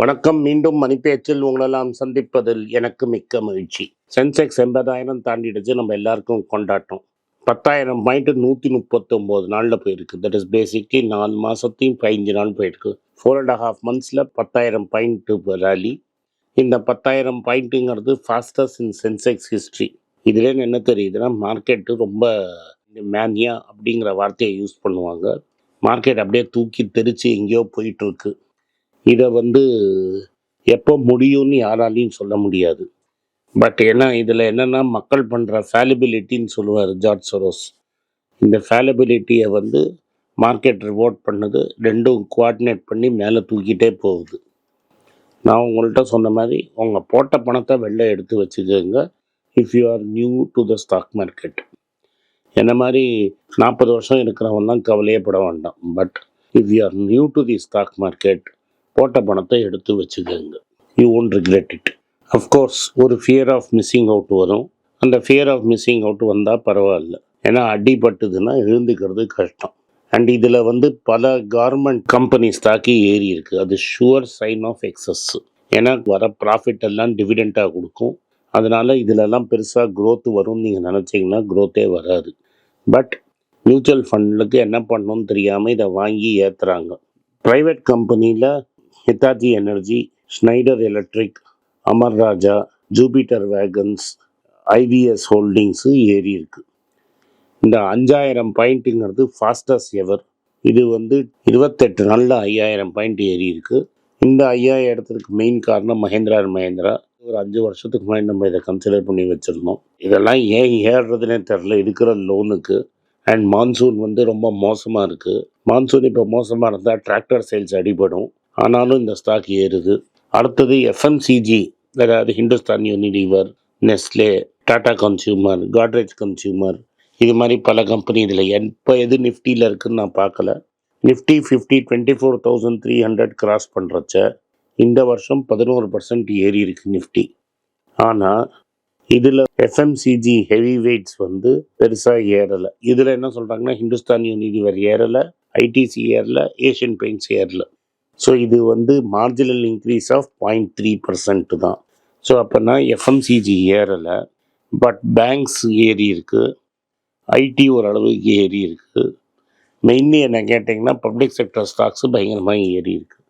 வணக்கம். மீண்டும் மணிப்பேச்சில் உங்களெல்லாம் சந்திப்பதில் எனக்கு மிக்க மகிழ்ச்சி. சென்செக்ஸ் எண்பதாயிரம் தாண்டிடுச்சு. நம்ம எல்லாருக்கும் கொண்டாட்டம். பத்தாயிரம் பாயிண்ட் நூற்றி முப்பத்தொம்போது நாளில் போயிருக்கு. தட் இஸ் பேசிக்லி நாலு மாதத்தையும் பதிஞ்சு நாள் போயிருக்கு. ஃபோர் அண்ட் ஹாஃப் மந்த்ஸில் பத்தாயிரம் பாயிண்ட்டு ரேலி. இந்த பத்தாயிரம் பாயிண்ட்டுங்கிறது ஃபாஸ்டஸ்ட் இன் சென்செக்ஸ் ஹிஸ்ட்ரி இதுல என்ன தெரியுதுன்னா மார்க்கெட்டு ரொம்ப மேனியா அப்படிங்கிற வார்த்தையை யூஸ் பண்ணுவாங்க. மார்க்கெட் அப்படியே தூக்கி தெரித்து எங்கேயோ போயிட்டுருக்கு இதை வந்து எப்போ முடியும்னு யாராலையும் சொல்ல முடியாது. பட் ஏன்னா இதில் என்னென்னா மக்கள் பண்ணுற ஃபேலிபிலிட்டின்னு சொல்லுவார் ஜார்ஜ் சொரோஸ். இந்த ஃபேலிபிலிட்டியை வந்து மார்க்கெட் ரிவோர்ட் பண்ணுது ரெண்டும் குவாடினேட் பண்ணி மேலே தூக்கிட்டே போகுது. நான் உங்கள்கிட்ட சொன்ன மாதிரி உங்கள் போட்ட பணத்தை வெளில எடுத்து வச்சுக்கோங்க if you are new to the stock market என்ன மாதிரி நாற்பது வருஷம் இருக்கிறவன் தான் கவலையே பட வேண்டாம். But if you are new to the stock market போட்ட பணத்தை எடுத்து வச்சுக்கோங்க. You won't regret it of course ஒரு ஃபியர் ஆஃப் மிஸ்ஸிங் அவுட் வரும். அந்த ஃபியர் ஆஃப் மிஸ்ஸிங் அவுட் வந்தால் பரவாயில்ல. ஏன்னா அடிபட்டுதுன்னா எழுந்துக்கிறது கஷ்டம். அண்ட் இதில் வந்து பல கார்மெண்ட் கம்பெனி ஸ்டாக்கி ஏறி இருக்குது அது ஷுவர் சைன் ஆஃப் எக்ஸஸ் ஏன்னா வர ப்ராஃபிட் எல்லாம் டிவிடெண்ட்டாக கொடுக்கும். அதனால் இதிலெல்லாம் பெருசாக க்ரோத் வரும்னு நீங்கள் நினச்சிங்கன்னா க்ரோத்தே வராது. பட் மியூச்சுவல் ஃபண்டுக்கு என்ன பண்ணணும்னு தெரியாமல் இதை வாங்கி ஏற்றுறாங்க ப்ரைவேட் கம்பெனியில் Hitachi energy Schneider electric Amara Raja Jupiter wagons IVS holdings ஏறி இருக்குது இந்த அஞ்சாயிரம் பாயிண்ட்டுங்கிறது ஃபாஸ்டஸ்ட் எவர் இது வந்து இருபத்தெட்டு நாளில் ஐயாயிரம் பாயிண்ட் ஏறி இருக்குது இந்த ஐயாயிரத்துக்கு மெயின் காரணம் மஹேந்திரா அண்ட் மஹேந்திரா ஒரு அஞ்சு வருஷத்துக்கு முன்னாடி நம்ம இதை கன்சிடர் பண்ணி வச்சுருந்தோம். இதெல்லாம் ஏன் ஏறுறதுனே தெரில இருக்கிற லோனுக்கு அண்ட் மான்சூன் வந்து ரொம்ப மோசமாக இருக்குது மான்சூன் இப்போ மோசமாக இருந்தால் டிராக்டர் சேல்ஸ் அடிபடும். ஆனாலும் இந்த ஸ்டாக் ஏறுது. அடுத்தது எஃப்எம்சிஜி அதாவது Hindustan Unilever Nestle Tata consumer Godrej consumer இது மாதிரி பல கம்பெனி இதில். எப்போ எது நிஃப்டியில் இருக்குதுன்னு நான் பார்க்கல. Nifty fifty twenty four thousand three hundred cross பண்ணுறச்ச இந்த வருஷம் பதினோரு பர்சன்ட் ஏறி இருக்கு நிஃப்டி ஆனால் இதில் எஃப்எம்சிஜி ஹெவி வெயிட்ஸ் வந்து பெருசாக ஏறலை. இதில் என்ன சொல்கிறாங்கன்னா ஹிந்துஸ்தான் யூனிலிவர் ஏறலை ஐடிசி ஏறல ஏஷியன் பெயிண்ட்ஸ் ஏறலை. ஸோ இது வந்து marginal increase of point three percent தான். ஸோ அப்போனா எஃப்எம்சிஜி ஏறலை. பட் பேங்க்ஸ் ஏறி இருக்குது ஐடி ஓரளவுக்கு ஏறி இருக்குது மெயின்லி என்ன கேட்டிங்கன்னா பப்ளிக் செக்டர் ஸ்டாக்ஸு பயங்கரமாக ஏறி இருக்குது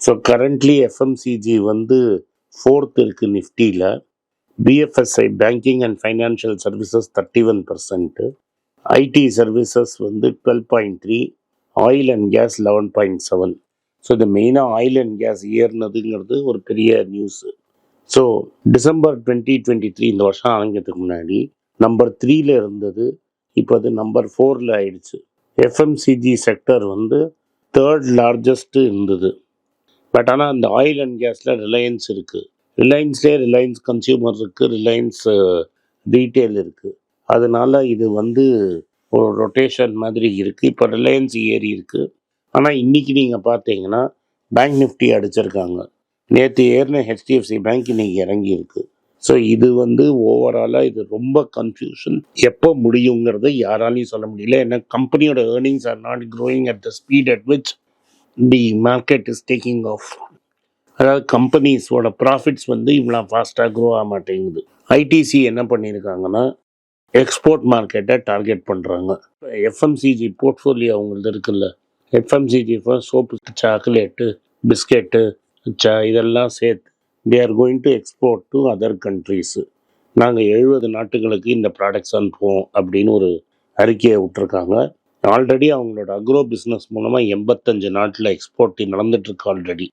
ஸோ கரண்ட்லி எஃப்எம்சிஜி வந்து ஃபோர்த் இருக்குது நிஃப்டியில் BFSI banking and financial services thirty one percent IT services வந்து twelve point three oil and gas eleven point seven so இது மெயினாக ஆயில் அண்ட் கேஸ் ஏறினதுங்கிறது ஒரு பெரிய news so December twenty twenty three இந்த வருஷம் ஆரம்பிக்கிறதுக்கு முன்னாடி நம்பர் த்ரீல இருந்தது இப்போ அது நம்பர் ஃபோரில் ஆயிடுச்சு. எஃப்எம்சிஜி செக்டர் வந்து தேர்ட் லார்ஜஸ்ட்டு இருந்தது. பட் ஆனால் அந்த ஆயில் அண்ட் கேஸில் ரிலையன்ஸ் இருக்குது ரிலையன்ஸ்லேயே ரிலையன்ஸ் கன்சியூமர் இருக்குது ரிலையன்ஸ் ரீட்டெயில் இருக்குது அதனால் இது வந்து ஒரு ரொட்டேஷன் மாதிரி இருக்குது இப்போ ரிலையன்ஸ் ஏறி இருக்குது ஆனால் இன்றைக்கி நீங்கள் பார்த்தீங்கன்னா பேங்க் நிஃப்டி அடிச்சிருக்காங்க. நேற்று ஏறின ஹெச்டிஎஃப்சி பேங்க் இன்னைக்கு இறங்கியிருக்கு. ஸோ இது வந்து ஓவராலாக இது ரொம்ப கன்ஃபியூஷன் எப்போ முடியுங்கிறத யாராலையும் சொல்ல முடியல. ஏன்னா கம்பெனியோட earnings are not growing at the speed at which the market is taking off அதாவது கம்பெனிஸோட ப்ராஃபிட்ஸ் வந்து இவ்வளோ ஃபாஸ்ட்டாக க்ரோ ஆக மாட்டேங்குது. ஐடிசி என்ன பண்ணியிருக்காங்கன்னா எக்ஸ்போர்ட் மார்க்கெட்டை டார்கெட் பண்ணுறாங்க எஃப்எம்சிஜி போர்ட்ஃபோலியோ அவங்களது இருக்குல்ல. எஃப்எம்சிஜி சோப்பு சாக்லேட்டு பிஸ்கெட்டு சா இதெல்லாம் சேர்த்து they are going to export to other countries நாங்கள் எழுபது நாட்டுகளுக்கு இந்த ப்ராடக்ட்ஸ் அனுப்புவோம் அப்படின்னு ஒரு அறிக்கையை விட்டுருக்காங்க. ஆல்ரெடி அவங்களோட அக்ரோ பிஸ்னஸ் மூலமாக எண்பத்தஞ்சு நாட்டில் எக்ஸ்போர்ட் நடந்துட்டுருக்கு ஆல்ரெடி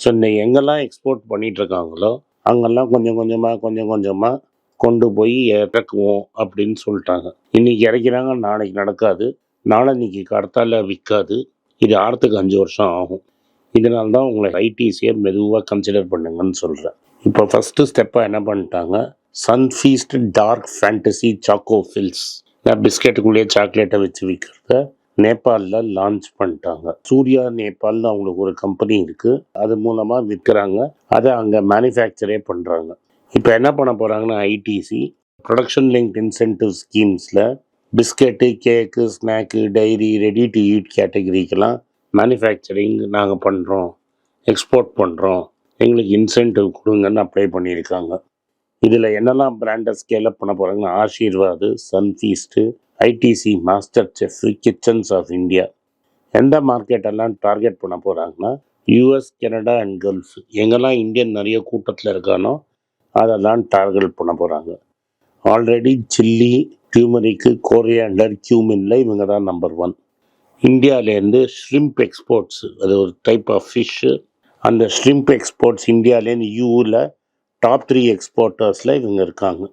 ஸோ இந்த எங்கெல்லாம் எக்ஸ்போர்ட் பண்ணிகிட்ருக்காங்களோ அங்கெல்லாம் கொஞ்சம் கொஞ்சமாக கொஞ்சம் கொஞ்சமாக கொண்டு போய் இறக்குவோம் அப்படின்னு சொல்லிட்டாங்க. இன்றைக்கி இறக்கிறாங்க நாளைக்கு நடக்காது. நாளன்னைக்கு கடத்தால விற்காது. இது ஆறத்துக்கு அஞ்சு வருஷம் ஆகும். இதனால தான் உங்களை ஐடிசியை மெதுவாக கன்சிடர் பண்ணுங்கன்னு சொல்கிறேன் இப்போ ஃபஸ்ட்டு ஸ்டெப்பாக என்ன பண்ணிட்டாங்க? Sunfeast Dark Fantasy Choco Fills பிஸ்கெட்டுக்குள்ளேயே சாக்லேட்டை வச்சு விற்கிறத நேபாளில் லான்ச் பண்ணிட்டாங்க. சூர்யா நேபாளில் அவங்களுக்கு ஒரு கம்பெனி இருக்குது அது மூலமாக விற்கிறாங்க. அதை அங்கே மேனுஃபேக்சரே பண்ணுறாங்க இப்போ என்ன பண்ண போகிறாங்கன்னா ITC production link incentive ஸ்கீம்ஸில் biscuit cake snack dairy ready to eat கேட்டகரிக்கெல்லாம் manufacturing நாங்கள் பண்ணுறோம் எக்ஸ்போர்ட் பண்ணுறோம் எங்களுக்கு இன்சென்டிவ் கொடுங்கன்னு அப்ளை பண்ணியிருக்காங்க. இதில் என்னெல்லாம் பிராண்டை ஸ்கேலப் பண்ண போகிறாங்கன்னா Aashirvaad Sunfeast ITC master chef kitchens of India எந்த மார்க்கெட்டெல்லாம் டார்கெட் பண்ண போகிறாங்கன்னா யூஎஸ் கனடா அண்ட் கல்ஃப் எங்கெல்லாம் இந்தியன் நிறைய கூட்டத்தில் இருக்கானோ அதெல்லாம் டார்கெட் பண்ண போகிறாங்க ஆல்ரெடி சில்லி டியூமரிக்கு கோரியாண்டர் கியூமின்ல இவங்க தான் நம்பர் ஒன் இந்தியாவிலேருந்து ஷ்ரிம்ப் எக்ஸ்போர்ட்ஸ் அது ஒரு டைப் ஆஃப் ஃபிஷ்ஷு அந்த ஷ்ரிம்ப் எக்ஸ்போர்ட்ஸ் இந்தியாவிலேருந்து யூவில் டாப் த்ரீ எக்ஸ்போர்ட்டர்ஸில் இவங்க இருக்காங்க.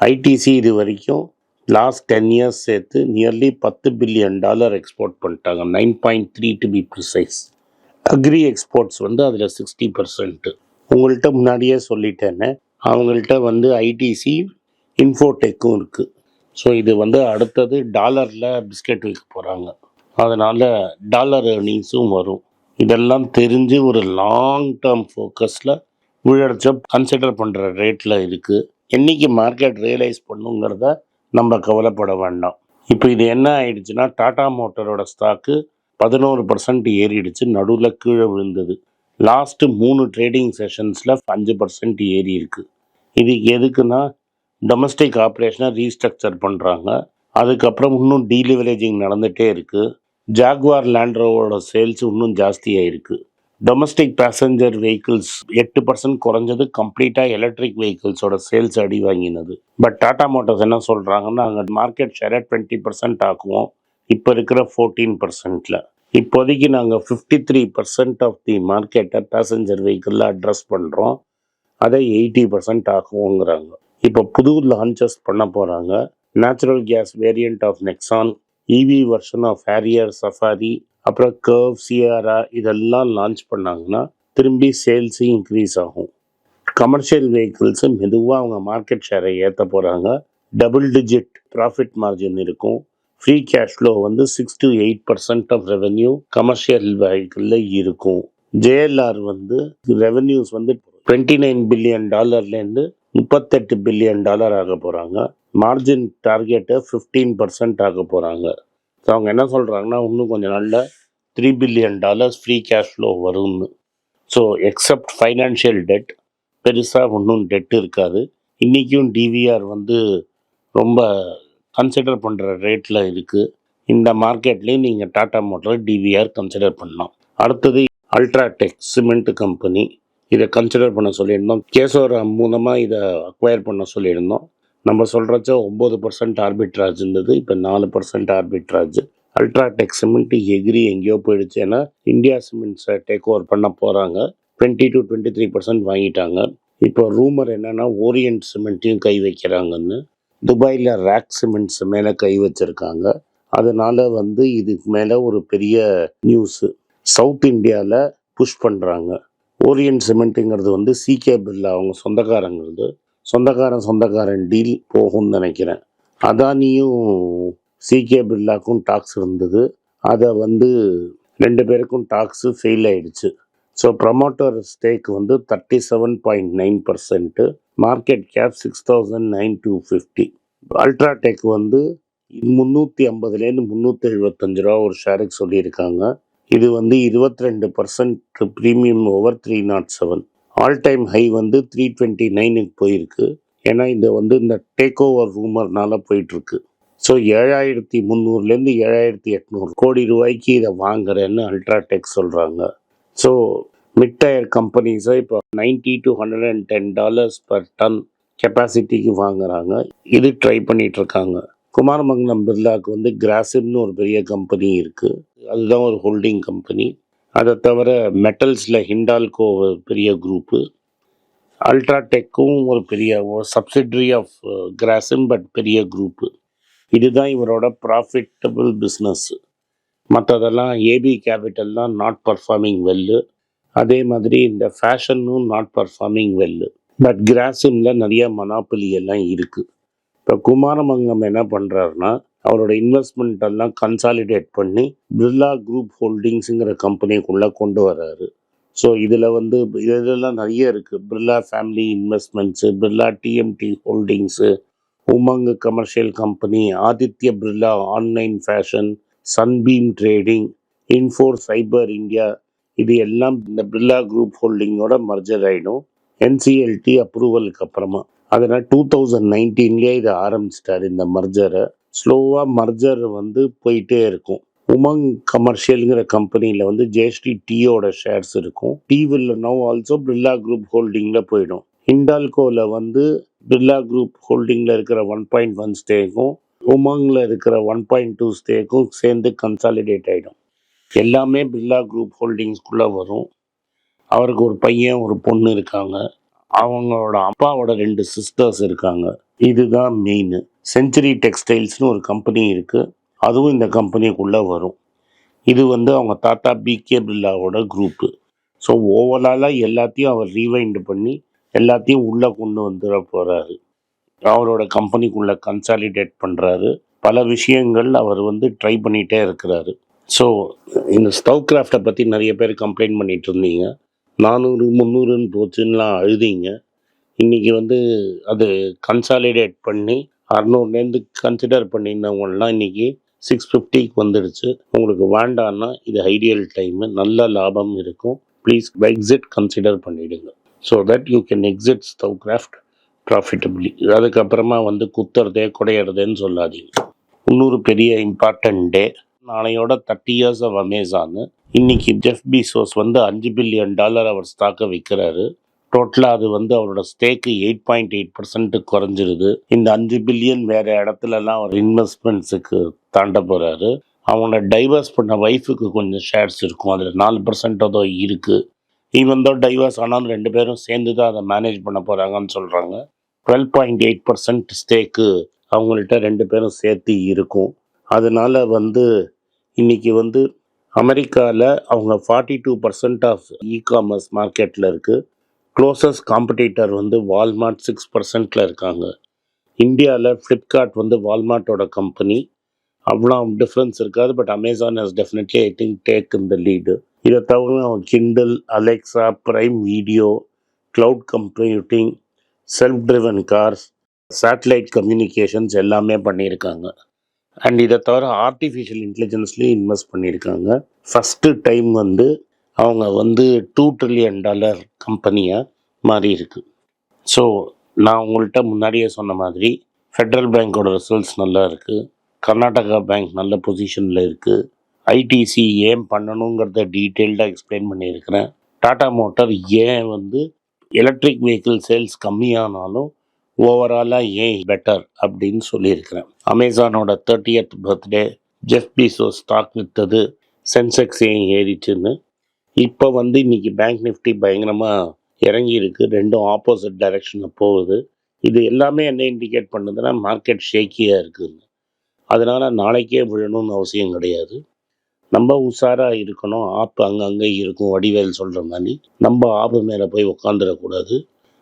ஐடிசி இது வரைக்கும் லாஸ்ட் டென் இயர்ஸ் சேர்த்து நியர்லி பத்து பில்லியன் டாலர் எக்ஸ்போர்ட் பண்ணிட்டாங்க. Nine point three to be precise agri exports வந்து அதில் சிக்ஸ்டி பர்சன்ட்டு உங்கள்கிட்ட முன்னாடியே சொல்லிட்டேன்னு அவங்கள்ட்ட வந்து ஐடிசி இன்ஃபோடெக்கும் இருக்குது ஸோ இது வந்து அடுத்தது டாலரில் பிஸ்கெட் விற்க போகிறாங்க அதனால் டாலர் ஏர்னிங்ஸும் வரும். இதெல்லாம் தெரிஞ்சு ஒரு லாங் டேர்ம் ஃபோக்கஸில் விழடிச்ச கன்சிடர் பண்ணுற ரேட்டில் இருக்குது என்னைக்கு மார்க்கெட் ரியலைஸ் பண்ணுங்கிறத நம்ம கவலைப்பட வேண்டாம். இப்போ இது என்ன ஆயிடுச்சுன்னா டாடா மோட்டரோட ஸ்டாக்கு பதினோரு பர்சன்ட் ஏறிடுச்சு. நடுவில் கீழே விழுந்தது. லாஸ்ட்டு மூணு ட்ரேடிங் செஷன்ஸில் அஞ்சு பர்சன்ட் ஏறி இருக்குது இது எதுக்குன்னா டொமஸ்டிக் ஆப்ரேஷனை ரீஸ்ட்ரக்சர் பண்ணுறாங்க அதுக்கப்புறம் இன்னும் டீலிவரேஜிங் நடந்துகிட்டே இருக்குது ஜாக்வார் லேண்ட்ரோவோட சேல்ஸ் இன்னும் ஜாஸ்தியாக இருக்குது டொமஸ்டிக் பேசஞ்சர் வெஹிக்கிள்ஸ் எட்டு பர்சன்ட் குறைஞ்சது. கம்ப்ளீட்டாக எலக்ட்ரிக் வெஹிக்கிள்ஸோட சேல்ஸ் அடி வாங்கினது. பட் டாடா மோட்டார்ஸ் என்ன சொல்கிறாங்கன்னா அங்கே மார்க்கெட் ஷேரை டுவெண்ட்டி பர்சன்ட் ஆக்குவோம். இப்போ இருக்கிற ஃபோர்டீன் பர்சன்ட்டில் இப்போதைக்கு நாங்கள் fifty three percent of the மார்க்கெட்டை பேசஞ்சர் வெஹிக்கிளில் அட்ரஸ் பண்ணுறோம் அதை எயிட்டி பர்சன்ட் ஆக்குவோங்கிறாங்க. இப்போ புது லான்ச்சஸ் பண்ண போகிறாங்க natural gas variant of Nexon EV version of Harrier Safari அப்புறம் கர்வ் சியாரா இதெல்லாம் லான்ச் பண்ணாங்கன்னா திரும்பி சேல்ஸு இன்க்ரீஸ் ஆகும். கமர்ஷியல் வெஹிக்கிள்ஸு மெதுவாக அவங்க மார்க்கெட் ஷேரை ஏற்ற போகிறாங்க டபுள் டிஜிட் ப்ராஃபிட் மார்ஜின் இருக்கும். ஃப்ரீ கேஷ் ஃப்ளோ வந்து six to eight percent of revenue commercial வெஹிக்கிளில் இருக்கும். ஜேஎல்ஆர் வந்து ரெவென்யூஸ் வந்து டுவெண்ட்டி நைன் பில்லியன் டாலர்லேருந்து முப்பத்தெட்டு பில்லியன் டாலர் ஆக போகிறாங்க மார்ஜின் டார்கெட்டை ஃபிஃப்டீன் பர்சன்ட் ஆக போகிறாங்க ஸோ அவங்க என்ன சொல்கிறாங்கன்னா இன்னும் கொஞ்சம் நாளில் three billion dollars free cash flow வரும்னு. ஸோ எக்ஸப்ட் ஃபைனான்ஷியல் டெட் பெருசாக ஒன்றும் டெட் இருக்காது. இன்றைக்கும் டிவிஆர் வந்து ரொம்ப கன்சிடர் பண்ணுற ரேட்டில் இருக்குது இந்த மார்க்கெட்லேயும் நீங்கள் டாடா மோட்டர் டிவிஆர் கன்சிடர் பண்ணலாம். அடுத்தது அல்ட்ராடெக் சிமெண்ட் கம்பெனி இதை கன்சிடர் பண்ண சொல்லியிருந்தோம். கேசவராம் மூலமாக இதை அக்வயர் பண்ண சொல்லியிருந்தோம். நம்ம சொல்கிறச்ச ஒம்பது பர்சன்ட் ஆர்பிட்ராஜ் இருந்தது. இப்போ நாலு பர்சன்ட் ஆர்பிட்ராஜ் அல்ட்ராடெக் சிமெண்ட் எகிரி எங்கேயோ போயிடுச்சு. ஏன்னா இந்தியா சிமெண்ட்ஸை டேக் ஓவர் பண்ண போகிறாங்க twenty two twenty three percent வாங்கிட்டாங்க. இப்போ ரூமர் என்னன்னா ஓரியன்ட் சிமெண்ட்டையும் கை வைக்கிறாங்கன்னு. துபாயில் ரேக் சிமெண்ட்ஸ் மேலே கை வச்சுருக்காங்க. அதனால் வந்து இதுக்கு மேலே ஒரு பெரிய நியூஸு சவுத் இந்தியாவில் புஷ் பண்ணுறாங்க ஓரியன்ட் சிமெண்ட்டுங்கிறது வந்து சிகே பிர்லா அவங்க சொந்தக்காரங்கிறது. சொந்தக்காரன் சொந்தக்காரன் டீல் போகும்னு நினைக்கிறேன். அதானியும் சிகே பிர்லாக்கும் டாக்ஸ் இருந்தது. அதை வந்து ரெண்டு பேருக்கும் டாக்ஸு ஃபெயில் ஆயிடுச்சு. ஸோ ப்ரமோட்டர் ஸ்டேக் வந்து thirty seven point nine percent market cap six thousand nine two fifty UltraTech வந்து முந்நூற்றி ஐம்பதுலேருந்து முந்நூற்றி எழுபத்தஞ்சு ரூபா ஒரு ஷேருக்கு சொல்லியிருக்காங்க. இது வந்து இருபத்தி ரெண்டு percent premium over three naught seven all time high வந்து த்ரீ டுவெண்ட்டி நைனுக்கு போயிருக்கு. ஏன்னா இந்த வந்து இந்த டேக் ஓவர் ரூமர்னால போயிட்டுருக்கு. ஸோ ஏழாயிரத்தி முந்நூறுலேருந்து ஏழாயிரத்தி எட்நூறு கோடி ரூபாய்க்கு இதை வாங்குறேன்னு அல்ட்ராடெக் சொல்கிறாங்க ஸோ மிட் டயர் கம்பெனிஸை இப்போ ninety to hundred and ten dollars per ton கெப்பாசிட்டிக்கு வாங்குறாங்க. இது ட்ரை பண்ணிகிட்ருக்காங்க இருக்காங்க. குமாரமங்கலம் பிர்லாக்கு வந்து கிராசிம்னு ஒரு பெரிய கம்பெனி இருக்குது அதுதான் ஒரு ஹோல்டிங் கம்பெனி அதை தவிர மெட்டல்ஸில் ஹிண்டால்கோ பெரிய குரூப்பு அல்ட்ராடெக்கும் ஒரு பெரிய சப்சிடரி ஆஃப் கிராசிம் பட் பெரிய குரூப்பு uh, இதுதான் இவரோட ப்ராஃபிட்டபிள் பிஸ்னஸ் மற்றதெல்லாம் ஏபி கேபிட்டல் தான் நாட் பர்ஃபார்மிங் வெல்லு அதே மாதிரி இந்த ஃபேஷனும் நாட் பர்ஃபார்மிங் வெல்லு பட் கிராசிமில் நிறைய மனாப்பலி எல்லாம் இருக்குது இப்போ குமாரமங்கம் என்ன பண்ணுறாருன்னா அவரோட இன்வெஸ்ட்மெண்ட் எல்லாம் கன்சாலிடேட் பண்ணி பிர்லா குரூப் ஹோல்டிங்ஸுங்கிற கம்பெனிக்குள்ளே கொண்டு வர்றாரு. ஸோ இதில் வந்து இதெல்லாம் நிறைய இருக்குது Birla family investments Birla TMT holdings Umang commercial company Aditya Birla online fashion Sunbeam trading இன்ஃபோர் சைபர் இந்தியா இது எல்லாம் இந்த பிர்லா குரூப் ஹோல்டிங்கோட மர்ஜர் ஆகிடும் என்சிஎல்டி அப்ரூவலுக்கு அப்புறமா. அதனால் டூ தௌசண்ட் நைன்டீன்லேயே இதை ஆரம்பிச்சிட்டாரு இந்த மர்ஜரை ஸ்லோவாக மர்ஜர் வந்து போயிட்டே இருக்கும். உமங் கமர்ஷியலுங்கிற கம்பெனியில் வந்து ஜேஎஸ்டி டீயோட ஷேர்ஸ் இருக்கும். T will now also Birla group ஹோல்டிங்கில் போயிடும். ஹிண்டால்கோவில் வந்து பிர்லா குரூப் ஹோல்டிங்கில் இருக்கிற ஒன் பாயிண்ட் ஒன் ஸ்டேக்கும் உமங்கில் இருக்கிற ஒன் பாயிண்ட் டூ ஸ்டேக்கும் சேர்ந்து கன்சாலிடேட் ஆகிடும் எல்லாமே பிர்லா குரூப் ஹோல்டிங்ஸ்குள்ளே வரும். அவருக்கு ஒரு பையன் ஒரு பொண்ணு இருக்காங்க. அவங்களோட அப்பாவோட ரெண்டு சிஸ்டர்ஸ் இருக்காங்க. இதுதான் மெயின் செஞ்சுரி டெக்ஸ்டைல்ஸ்னு ஒரு கம்பெனி இருக்குது அதுவும் இந்த கம்பெனிக்குள்ளே வரும். இது வந்து அவங்க தாத்தா பிகே பிர்லாவோட குரூப்பு ஸோ ஓவராலாக எல்லாத்தையும் அவர் ரீவைண்ட் பண்ணி எல்லாத்தையும் உள்ளே கொண்டு வந்துட போகிறாரு அவரோட கம்பெனிக்குள்ளே கன்சாலிடேட் பண்ணுறாரு பல விஷயங்கள் அவர் வந்து ட்ரை பண்ணிகிட்டே இருக்கிறாரு. ஸோ இந்த ஸ்டவ் கிராஃப்டை பற்றி நிறைய பேர் கம்ப்ளைண்ட் பண்ணிகிட்டு இருந்தீங்க. நானூறு முந்நூறுன்னு போச்சுன்னெலாம் அழுதிங்க இன்றைக்கி வந்து அது கன்சாலிடேட் பண்ணி அறநூறுலேருந்து கன்சிடர் பண்ணியிருந்தவங்கலாம் இன்றைக்கி சிக்ஸ் ஃபிஃப்டிக்கு வந்துடுச்சு. உங்களுக்கு வேண்டான்னா இது ஐடியல் டைமு நல்ல லாபம் இருக்கும். ப்ளீஸ் எக்ஸிட் கன்சிடர் பண்ணிவிடுங்க so that you can exit Stove Kraft profitably அதுக்கப்புறமா வந்து குத்துறதே குடையிறதேன்னு சொல்லாதீங்க. இன்னொரு பெரிய இம்பார்ட்டன்ட் டே நாளையோட தேர்ட்டி இயர்ஸ் ஆஃப் அமேசானு இன்னைக்கு ஜெஃப் பீசோஸ் வந்து அஞ்சு பில்லியன் டாலர் அவர் ஸ்டாக்கை விற்கிறாரு டோட்டலாக அது வந்து அவரோட stake eight point eight percent குறைஞ்சிருது. இந்த அஞ்சு பில்லியன் வேறு இடத்துலலாம் அவர் இன்வெஸ்ட்மெண்ட்ஸுக்கு தாண்ட போகிறாரு அவங்கள டைவர்ஸ் பண்ண ஒய்ஃபுக்கு கொஞ்சம் ஷேர்ஸ் இருக்கும். அதில் நாலு பர்சன்ட் ஏதோ இருக்குது ஈவன் தான் டைவர்ஸ் ஆனாலும் ரெண்டு பேரும் சேர்ந்து தான் அதை மேனேஜ் பண்ண போகிறாங்கன்னு சொல்கிறாங்க twelve point eight percent stake அவங்கள்ட்ட ரெண்டு பேரும் சேர்த்து இருக்கும். அதனால வந்து இன்னைக்கு வந்து அமெரிக்காவில் அவங்க forty two percent of e commerce மார்க்கெட்டில் இருக்குது க்ளோசஸ்ட் காம்படிட்டர் வந்து வால்மார்ட் சிக்ஸ் பர்சன்ட்டில் இருக்காங்க. இந்தியாவில் ஃப்ளிப்கார்ட் வந்து வால்மார்ட்டோட கம்பெனி அவ்வளோ டிஃப்ரென்ஸ் இருக்காது but Amazon has definitely I think take in the lead இதை தவிர அவங்க Kindle Alexa Prime Video cloud computing self driven cars satellite communications எல்லாமே பண்ணியிருக்காங்க. அண்ட் இதை தவிர ஆர்டிஃபிஷியல் இன்டெலிஜென்ஸ்லேயும் இன்வெஸ்ட் பண்ணியிருக்காங்க. ஃபஸ்ட்டு டைம் வந்து அவங்க வந்து டூ ட்ரில்லியன் டாலர் கம்பெனியாக மாறி இருக்கு. ஸோ நான் உங்கள்கிட்ட முன்னாடியே சொன்ன மாதிரி ஃபெட்ரல் பேங்க்கோட ரிசல்ட்ஸ் நல்லா இருக்குது கர்நாடகா பேங்க் நல்ல பொசிஷனில் இருக்குது ஐடிசி ஏன் பண்ணணுங்கிறத டீட்டெயில்டாக எக்ஸ்பிளைன் பண்ணியிருக்கிறேன். டாடா மோட்டார் ஏன் வந்து எலக்ட்ரிக் வெஹிக்கிள் சேல்ஸ் கம்மியானாலும் ஓவராலாக ஏன் பெட்டர் அப்படின்னு சொல்லியிருக்கிறேன். அமேசானோட thirtieth birthday Jeff Bezos stock விற்றது Sensex ஏன் ஏறிச்சுன்னு. இப்போ வந்து இன்னைக்கு பேங்க் நிஃப்டி பயங்கரமாக இறங்கிருக்கு ரெண்டும் ஆப்போசிட் டைரெக்ஷனில் போகுது. இது எல்லாமே என்ன இண்டிகேட் பண்ணுதுன்னா மார்க்கெட் ஷேக்கியாக இருக்குதுன்னு அதனால் நாளைக்கே விழணும்னு அவசியம் கிடையாது. நம்ம உஷாராக இருக்கணும். ஆப்பு அங்கங்கே இருக்கும் வடிவேல் சொல்கிற மாதிரி. நம்ம ஆப்பு மேலே போய் உட்காந்துடக்கூடாது